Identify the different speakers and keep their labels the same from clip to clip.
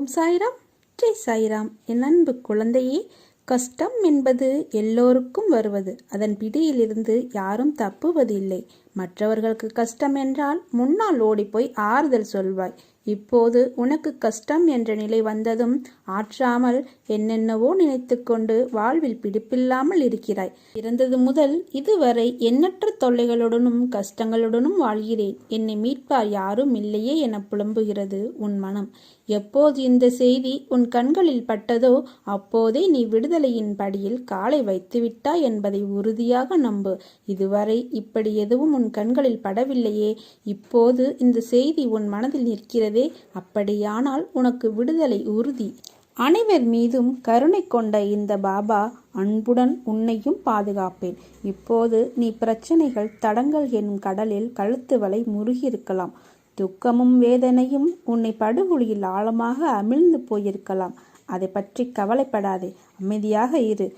Speaker 1: ஓம் சாய்ராம். ஜெய் சாய்ராம். என் அன்பு குழந்தையே கஷ்டம் என்பது எல்லோருக்கும் வருவது. அதன் பிடியிலிருந்து யாரும் தப்புவதில்லை. மற்றவர்களுக்கு கஷ்டம் என்றால் முன்னால் ஓடிப்போய் ஆறுதல் சொல்வாய். இப்போது உனக்கு கஷ்டம் என்ற நிலை வந்ததும் ஆற்றாமல் என்னென்னவோ நினைத்துக்கொண்டு வாழ்வில் பிடிப்பில்லாமல் இருக்கிறாய். பிறந்தது முதல் இதுவரை எண்ணற்ற தொல்லைகளுடனும் கஷ்டங்களுடனும் வாழ்கிறேன். என்னை மீட்பார் யாரும் இல்லையே என புலம்புகிறது உன் மனம். எப்போது இந்த செய்தி உன் கண்களில் பட்டதோ அப்போதே நீ விடுதலையின் படியில் காலை வைத்துவிட்டாய் என்பதை உறுதியாக நம்பு. இதுவரை இப்படி எதுவும் உன் கண்களில் படவில்லையே. இப்போது இந்த செய்தி உன் மனதில் நிற்கிறதே. அப்படியானால் உனக்கு விடுதலை உறுதி. அனைவர் மீதும் கருணை கொண்ட இந்த பாபா அன்புடன் உன்னையும் பாதுகாப்பேன். இப்போது நீ பிரச்சனைகள் தடங்கள் எனும் கடலில் கழுத்து வலை முருகியிருக்கலாம் துக்கமும் வேதனையும் உன்னை படுகொலியில் ஆழமாக அமிழ்ந்து போயிருக்கலாம். அதை பற்றி கவலைப்படாதே. அமைதியாக இரு.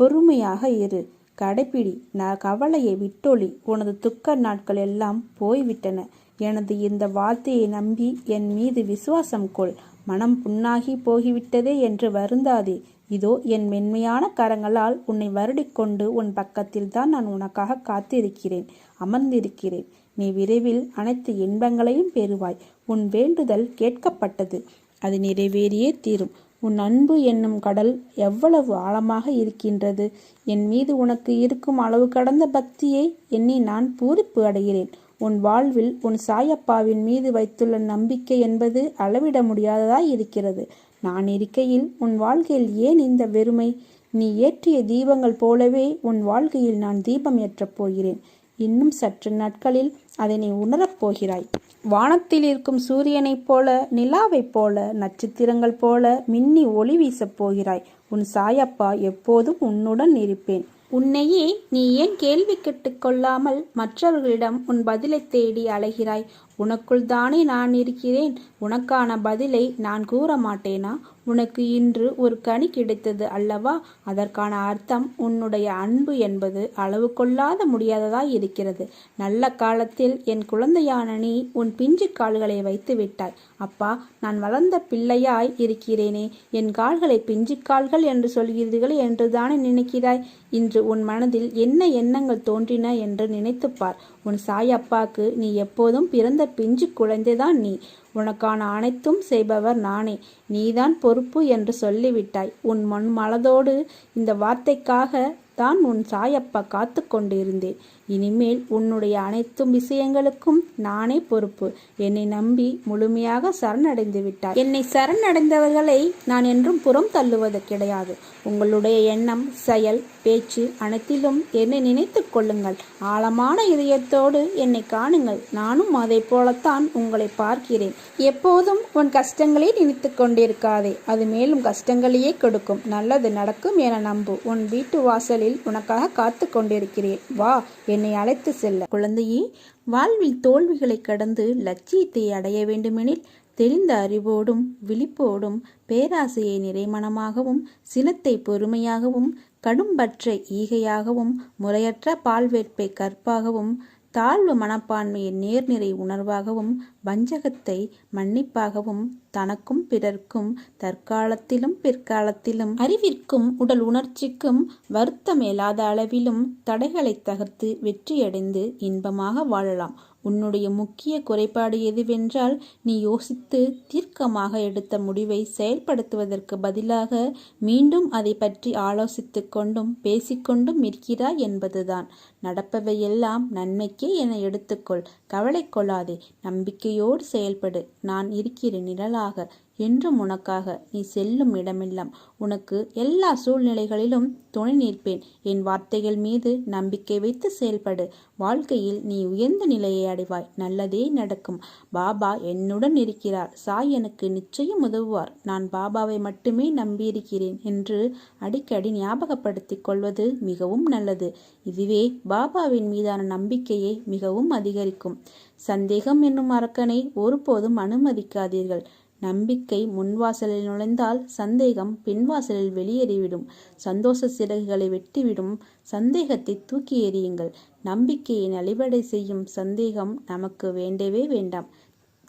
Speaker 1: பொறுமையாக இரு. கடைப்பிடி. நான் கவலையை விட்டொழி. உனது துக்க நாட்கள் எல்லாம் போய்விட்டன. எனது இந்த வார்த்தையை நம்பி என் மீது விசுவாசம் கொள். மனம் புண்ணாகி போகிவிட்டதே என்று வருந்தாதே. இதோ என் மென்மையான கரங்களால் உன்னை வருடிக்கொண்டு உன் பக்கத்தில் தான் நான் உனக்காக காத்திருக்கிறேன். அமர்ந்திருக்கிறேன். நீ விரைவில் அனைத்து இன்பங்களையும் பெறுவாய். உன் வேண்டுதல் கேட்கப்பட்டது. அது நிறைவேறியே தீரும். உன் அன்பு என்னும் கடல் எவ்வளவு ஆழமாக இருக்கின்றது. என் மீது உனக்கு இருக்கும் அளவு கடந்த பக்தியை எண்ணி நான் பூரிப்பு அடைகிறேன். உன் வாழ்வில் உன் சாயப்பாவின் மீது வைத்துள்ள நம்பிக்கை என்பது அளவிட முடியாததாய் இருக்கிறது. நான் இருக்கையில் உன் வாழ்க்கையில் ஏன் இந்த வெறுமை? நீ ஏற்றிய தீபங்கள் போலவே உன் வாழ்க்கையில் நான் தீபம் ஏற்றப் போகிறேன். இன்னும் சற்று நாட்களில் அதை நீ உணரப் போகிறாய். வானத்தில் இருக்கும் சூரியனைப் போல நிலாவைப் போல நட்சத்திரங்கள் போல மின்னி ஒளி வீசப் போகிறாய். உன் சாயப்பா எப்போதும் உன்னுடன் இருப்பேன். உன்னையே நீ ஏன் கேள்வி கேட்டுக்கொள்ளாமல் மற்றவர்களிடம் உன் பதிலை தேடி அலைகிறாய்? உனக்குள் தானே நான் இருக்கிறேன்? உனக்கான பதிலை நான் கூற மாட்டேனா உனக்கு இன்று ஒரு கனி கிடைத்தது அல்லவா? அதற்கான அர்த்தம் உன்னுடைய அன்பு என்பது அளவு கொள்ளாத முடியாததாய் இருக்கிறது. நல்ல காலத்தில் என் குழந்தையான நீ உன் பிஞ்சு கால்களை வைத்து விட்டாய். அப்பா நான் வளர்ந்த பிள்ளையாய் இருக்கிறேனே. என் கால்களை பிஞ்சு கால்கள் என்று சொல்கிறீர்கள் என்று தானே நினைக்கிறாய்? இன்று உன் மனதில் என்ன எண்ணங்கள் தோன்றின என்று நினைத்துப்பார் உன் சாயப்பாக்கு நீ எப்போதும் பிறந்த பிஞ்சு குழந்தைதான் நீ. உனக்கான அனைத்தும் செய்பவர் நானே. நீதான் பொறுப்பு என்று சொல்லிவிட்டாய். உன் மண் மலதோடு இந்த வார்த்தைக்காக தான் உன் சாயப்பா காத்து கொண்டிருந்தேன். இனிமேல் உன்னுடைய அனைத்து விஷயங்களுக்கும் நானே பொறுப்பு. என்னை நம்பி முழுமையாக சரணடைந்து விட்டார் என்னை சரணடைந்தவர்களை நான் என்றும் புறம் தள்ளுவது கிடையாது. உங்களுடைய எண்ணம் செயல் பேச்சு அனைத்திலும் என்னை நினைத்து கொள்ளுங்கள். ஆழமான இதயத்தோடு என்னை காணுங்கள். நானும் அதை போலத்தான் உங்களை பார்க்கிறேன். எப்போதும் உன் கஷ்டங்களே நினைத்து கொண்டிருக்காதே. அது மேலும் கஷ்டங்களையே கொடுக்கும். நல்லது நடக்கும் என நம்பு. உன் வீட்டு வாசலில் உனக்காக காத்து கொண்டிருக்கிறேன். வா என்னை அழைத்து செல்ல. குழந்தையே வாழ்வில் தோல்விகளை கடந்து லட்சியத்தை அடைய வேண்டுமெனில் தெளிந்த அறிவோடும் விழிப்போடும் பேராசையை நிறைமணமாகவும் சினத்தை பொறுமையாகவும் கடும்பற்ற ஈகையாகவும் முறையற்ற பால்வேட்பை கற்பாகவும் தாழ்வு மனப்பான்மையை நேர்நிறை உணர்வாகவும் வஞ்சகத்தை மன்னிப்பாகவும் தனக்கும் பிறர்க்கும் தற்காலத்திலும் பிற்காலத்திலும் அறிவிற்கும் உடல் உணர்ச்சிக்கும் வருத்தம் இல்லாத அளவிலும் தடைகளை தகர்த்து வெற்றியடைந்து இன்பமாக வாழலாம். உன்னுடைய முக்கிய குறைபாடு எதுவென்றால் நீ யோசித்து தீர்க்கமாக எடுத்த முடிவை செயல்படுத்துவதற்கு பதிலாக மீண்டும் அதை பற்றி ஆலோசித்து கொண்டும் பேசிக்கொண்டும் இருக்கிறாய் என்பதுதான். நடப்பவையெல்லாம் நன்மைக்கே என எடுத்துக்கொள். கவலை கொள்ளாதே. நம்பிக்கையோடு செயல்படு. நான் இருக்கிறேன் நிழலாக. என்றும் உனக்காக நீ செல்லும் இடமெல்லாம் உனக்கு எல்லா சூழ்நிலைகளிலும் துணை நிற்பேன். என் வார்த்தைகள் மீது நம்பிக்கை வைத்து செயல்படு. வாழ்க்கையில் நீ உயர்ந்த நிலையை அடைவாய். நல்லதே நடக்கும். பாபா என்னுடன் இருக்கிறார். சாய் எனக்கு நிச்சயம் உதவுவார். நான் பாபாவை மட்டுமே நம்பியிருக்கிறேன் என்று அடிக்கடி ஞாபகப்படுத்திக் கொள்வது மிகவும் நல்லது. இதுவே பாபாவின் மீதான நம்பிக்கையை மிகவும் அதிகரிக்கும். சந்தேகம் என்னும் அரக்கனை ஒருபோதும் அனுமதிக்காதீர்கள். நம்பிக்கை முன்வாசலில் நுழைந்தால் சந்தேகம் பின்வாசலில் வெளியேறிவிடும். சந்தோஷ சிறகுகளை வெட்டிவிடும். சந்தேகத்தை தூக்கி எறியுங்கள். நம்பிக்கையை நலிவடை செய்யும் சந்தேகம் நமக்கு வேண்டவே வேண்டாம்.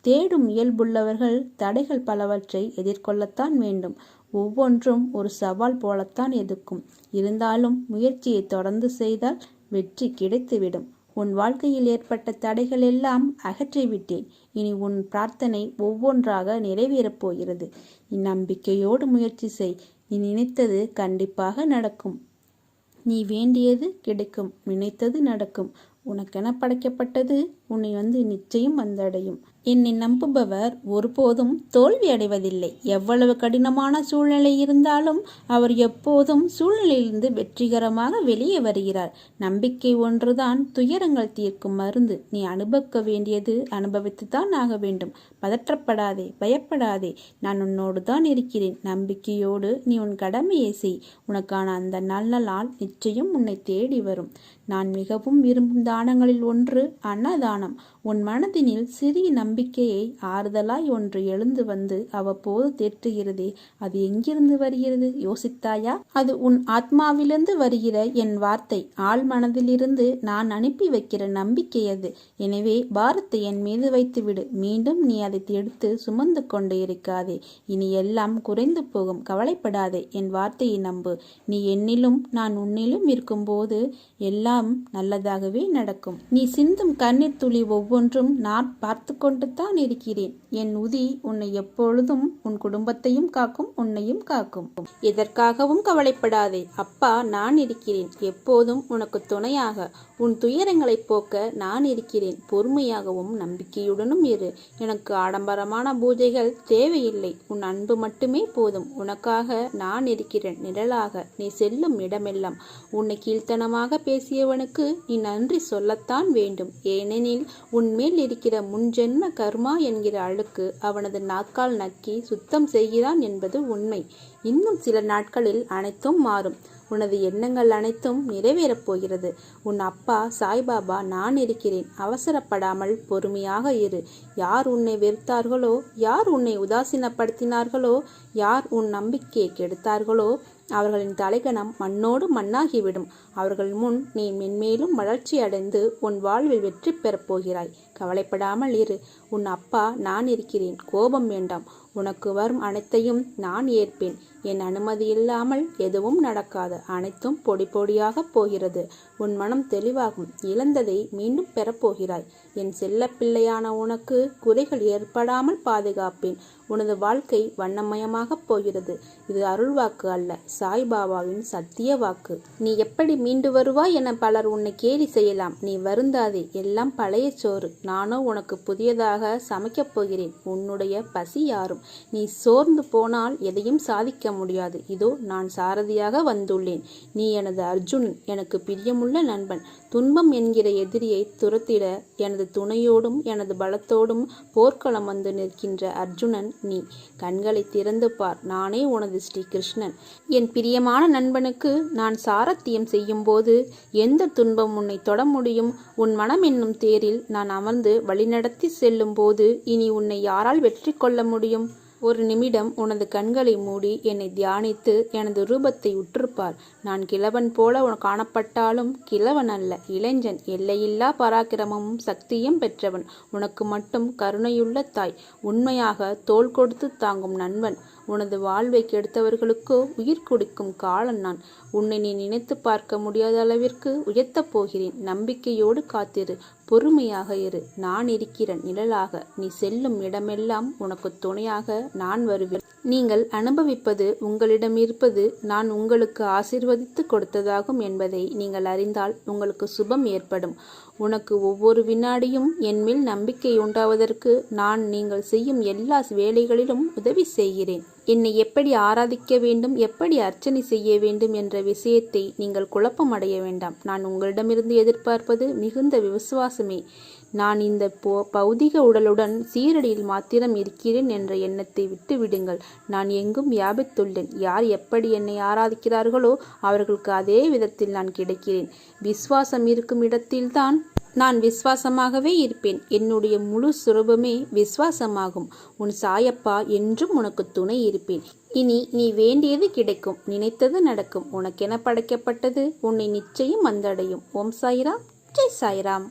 Speaker 1: தேடும் இயல்புள்ளவர்கள் தடைகள் பலவற்றை எதிர்கொள்ளத்தான் வேண்டும். ஒவ்வொன்றும் ஒரு சவால் போலத்தான் எதுக்கும் இருந்தாலும் முயற்சியை தொடர்ந்து செய்தால் வெற்றி கிடைத்துவிடும். உன் வாழ்க்கையில் ஏற்பட்ட தடைகள் எல்லாம் அகற்றிவிட்டேன். இனி உன் பிரார்த்தனை ஒவ்வொன்றாக நிறைவேறப் போகிறது. நீ நம்பிக்கையோடு முயற்சி செய். நீ நினைத்தது கண்டிப்பாக நடக்கும். நீ வேண்டியது கிடைக்கும். நினைத்தது நடக்கும். உனக்கென படைக்கப்பட்டது உன்னை வந்து நிச்சயம் வந்தடையும். என்னை நம்புபவர் ஒருபோதும் தோல்வி அடைவதில்லை. எவ்வளவு கடினமான சூழ்நிலை இருந்தாலும் அவர் எப்போதும் சூழ்நிலையிலிருந்து வெற்றிகரமாக வெளியே வருகிறார். நம்பிக்கை ஒன்றுதான் துயரங்கள் தீர்க்கும் மருந்து. நீ அனுபவிக்க வேண்டியது அனுபவித்துத்தான் ஆக வேண்டும். பதற்றப்படாதே பயப்படாதே. நான் உன்னோடு தான் இருக்கிறேன். நம்பிக்கையோடு நீ உன் கடமையை செய். உனக்கான அந்த நல்ல நாள் நிச்சயம் உன்னை தேடி வரும். நான் மிகவும் விரும்பும் தானங்களில் ஒன்று அன்னதானம். உன் மனதினில் சிறிய நம்பிக்கையை ஆறுதலாய் ஒன்று எழுந்து வந்து அவ்வப்போது தேற்றுகிறதே அது எங்கிருந்து வருகிறது? யோசித்தாயா? அது உன் ஆத்மாவிலிருந்து வருகிற என் வார்த்தை. ஆள் மனதிலிருந்து நான் அனுப்பி வைக்கிற நம்பிக்கை அது. எனவே பாரத்தை என் மீது வைத்துவிடு. மீண்டும் நீ அதை எடுத்து சுமந்து கொண்டு இருக்காதே. இனி எல்லாம் குறைந்து போகும். கவலைப்படாதே. என் வார்த்தையை நம்பு. நீ என்னிலும் நான் உன்னிலும் இருக்கும்போது எல்லாம் நல்லதாகவே நடக்கும். நீ சிந்தும் கண்ணீர் துளி ஒவ்வொன்றும் நான் பார்த்து கொண்டு தான் இருக்கிறேன். என் உதி உன்னை எப்பொழுதும் உன் குடும்பத்தையும் காக்கும் உன்னையும் காக்கும். எதற்காகவும் கவலைப்படாதே. அப்பா நான் இருக்கிறேன். எப்போதும் உனக்கு துணையாக. உன் துயரங்களை போக்க நான் இருக்கிறேன். பொறுமையாகவும் நம்பிக்கையுடனும் இரு. எனக்கு ஆடம்பரமான பூஜைகள் தேவையில்லை. உன் அன்பு மட்டுமே போதும். உனக்காக நான் இருக்கிறேன். நிழலாக. நீ செல்லும் இடமெல்லாம். உன்னை கீழ்த்தனமாக பேசிய பேசியவனுக்கு நீ நன்றி சொல்லத்தான் வேண்டும். ஏனெனில் உன்மேல் இருக்கிற முன்ஜென்ம கர்மா என்கிற அழுக்கு அவனது நாக்கால் நக்கி சுத்தம் செய்கிறான் என்பது உண்மை. இன்னும் சில நாட்களில் அனைத்தும் மாறும். உனது எண்ணங்கள் அனைத்தும் நிறைவேறப் போகிறது. உன் அப்பா சாய்பாபா நான் இருக்கிறேன். அவசரப்படாமல் பொறுமையாக இரு. யார் உன்னை வெறுத்தார்களோ யார் உன்னை உதாசீனப்படுத்தினார்களோ யார் உன் நம்பிக்கையை கெடுத்தார்களோ அவர்களின் தலைகணம் மண்ணோடு மண்ணாகிவிடும். அவர்கள் முன் நீ மென்மேலும் வளர்ச்சி அடைந்து உன் வாழ்வில் வெற்றி பெறப் போகிறாய். கவலைப்படாமல் இரு. உன் அப்பா நான் இருக்கிறேன். கோபம் வேண்டாம். உனக்கு வரும் அனைத்தையும் நான் ஏற்பேன். என் அனுமதி இல்லாமல் எதுவும் நடக்காது. அனைத்தும் பொடி பொடியாக போகிறது. உன் மனம் தெளிவாகும். இழந்ததை மீண்டும் பெறப்போகிறாய் என் செல்ல பிள்ளையான உனக்கு குறைகள் ஏற்படாமல் பாதுகாப்பேன். உனது வாழ்க்கை வண்ணமயமாகப் போகிறது. இது அருள்வாக்கு அல்ல சாய்பாபாவின் சத்திய வாக்கு. நீ எப்படி மீண்டு வருவாய் என பலர் உன்னை கேலி செய்யலாம். நீ வருந்தாதே எல்லாம் பழைய சோறு. நானோ உனக்கு புதியதாக சமைக்கப் போகிறேன். உன்னுடைய பசி யாரும்? நீ சோர்ந்து போனால் எதையும் சாதிக்க முடியாது. இதோ நான் சாரதியாக வந்துள்ளேன். நீ எனது அர்ஜுன் எனக்கு பிரியமுள்ள நண்பன். துன்பம் என்கிற எதிரியை துரத்திட எனது துணையோடும் எனது பலத்தோடும் போர்க்களம் வந்து நிற்கின்ற அர்ஜுனன் நீ கண்களை திறந்து பார். நானே உனது ஸ்ரீகிருஷ்ணன். என் பிரியமான நண்பனுக்கு நான் சாரத்தியம் செய்யும்போது எந்த துன்பம் உன்னை தொட முடியும்? உன் மனம் என்னும் தேரில் நான் அமர்ந்து வழிநடத்தி செல்லும் போது இனி உன்னை யாரால் வெற்றி கொள்ள முடியும்? ஒரு நிமிடம் உனது கண்களை மூடி என்னை தியானித்து எனது ரூபத்தை உற்றுப்பார் நான் கிழவன் போல உன காணப்பட்டாலும் கிழவன் அல்ல இளைஞன். எல்லையில்லா பராக்கிரமமும் சக்தியும் பெற்றவன். உனக்கு மட்டும் கருணையுள்ள தாய். உண்மையாக தோள் கொடுத்து தாங்கும் நண்பன். உனது வாழ்வை கெடுத்தவர்களுக்கோ உயிர் கொடுக்கும் காலன் நான். உன்னை நீ நினைத்து பார்க்க முடியாத அளவிற்கு உயர்த்தப் போகிறேன். நம்பிக்கையோடு காத்திரு. பொறுமையாக இரு. நான் இருக்கிற நிழலாக நீ செல்லும் இடமெல்லாம் உனக்கு துணையாக நான் வருவேன். நீங்கள் அனுபவிப்பது உங்களிடம் இருப்பது நான் உங்களுக்கு ஆசிர்வதித்து கொடுத்ததாகும் என்பதை நீங்கள் அறிந்தால் உங்களுக்கு சுபம் ஏற்படும். உனக்கு ஒவ்வொரு வினாடியும் என்மேல் நம்பிக்கை உண்டாவதற்கு நான் நீங்கள் செய்யும் எல்லா வேலைகளிலும் உதவி செய்கிறேன். என்னை எப்படி ஆராதிக்க வேண்டும் எப்படி அர்ச்சனை செய்ய வேண்டும் என்ற விஷயத்தை நீங்கள் குழப்பம் அடைய வேண்டாம். நான் உங்களிடமிருந்து எதிர்பார்ப்பது மிகுந்த விசுவாசமே. நான் இந்த பௌதிக உடலுடன் சீரடியில் மாத்திரம் இருக்கிறேன் என்ற எண்ணத்தை விட்டு விடுங்கள் நான் எங்கும் வியாபித்துள்ளேன். யார் எப்படி என்னை ஆராதிக்கிறார்களோ அவர்களுக்கு அதே விதத்தில் நான் கிடைக்கிறேன். விசுவாசம் இருக்கும் இடத்தில்தான் நான் விசுவாசமாகவே இருப்பேன். என்னுடைய முழு சுரூபமே விசுவாசமாகும். உன் சாயப்பா என்றும் உனக்கு துணை இருப்பேன். இனி நீ வேண்டியது கிடைக்கும். நினைத்தது நடக்கும். உனக்கென படைக்கப்பட்டது. உன்னை நிச்சயம் வந்தடையும். ஓம் சாய்ராம். ஜெய் சாய்ராம்.